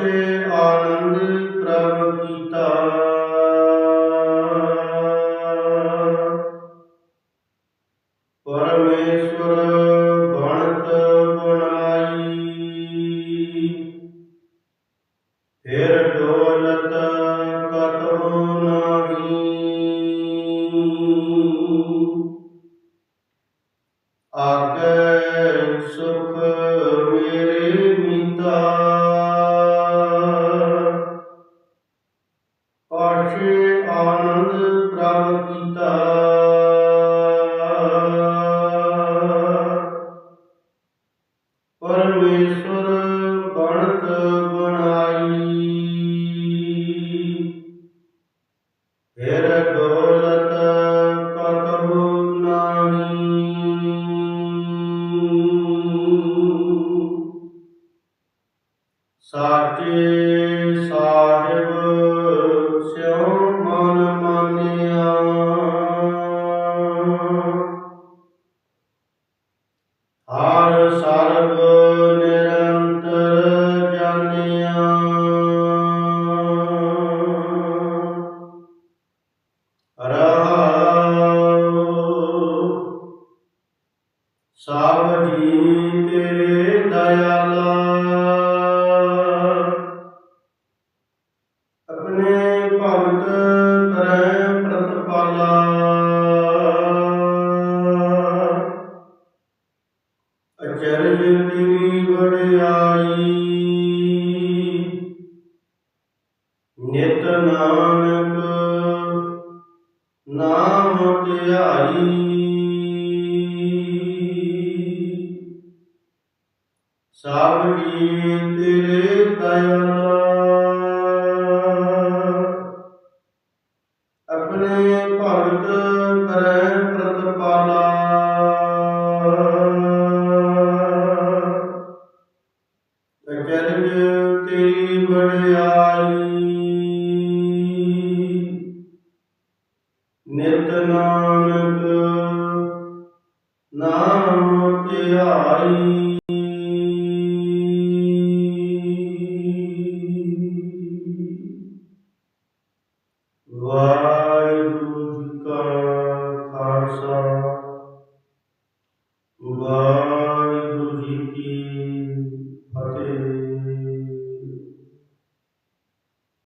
Amen. Sakti ਅਚਰਜ ਤਿਵੀ ਵਡਿਆਈ ਨਿਤ ਨਾਨਕ ਨਾਮ ਧਿਆਈ ਸਭ ਕੀ ਤੇਰੇ ਦਇਆ ਆਪਣੇ ਭਗਤ ਕਰੈ ਪ੍ਰਤਪਾਲਾ। ਅਚਰਜ ਤੇਰੀ ਬੜਿਆਈ ਨਿਤ ਨਾਨਕ ਨਾਮ ਧਿਆਈ।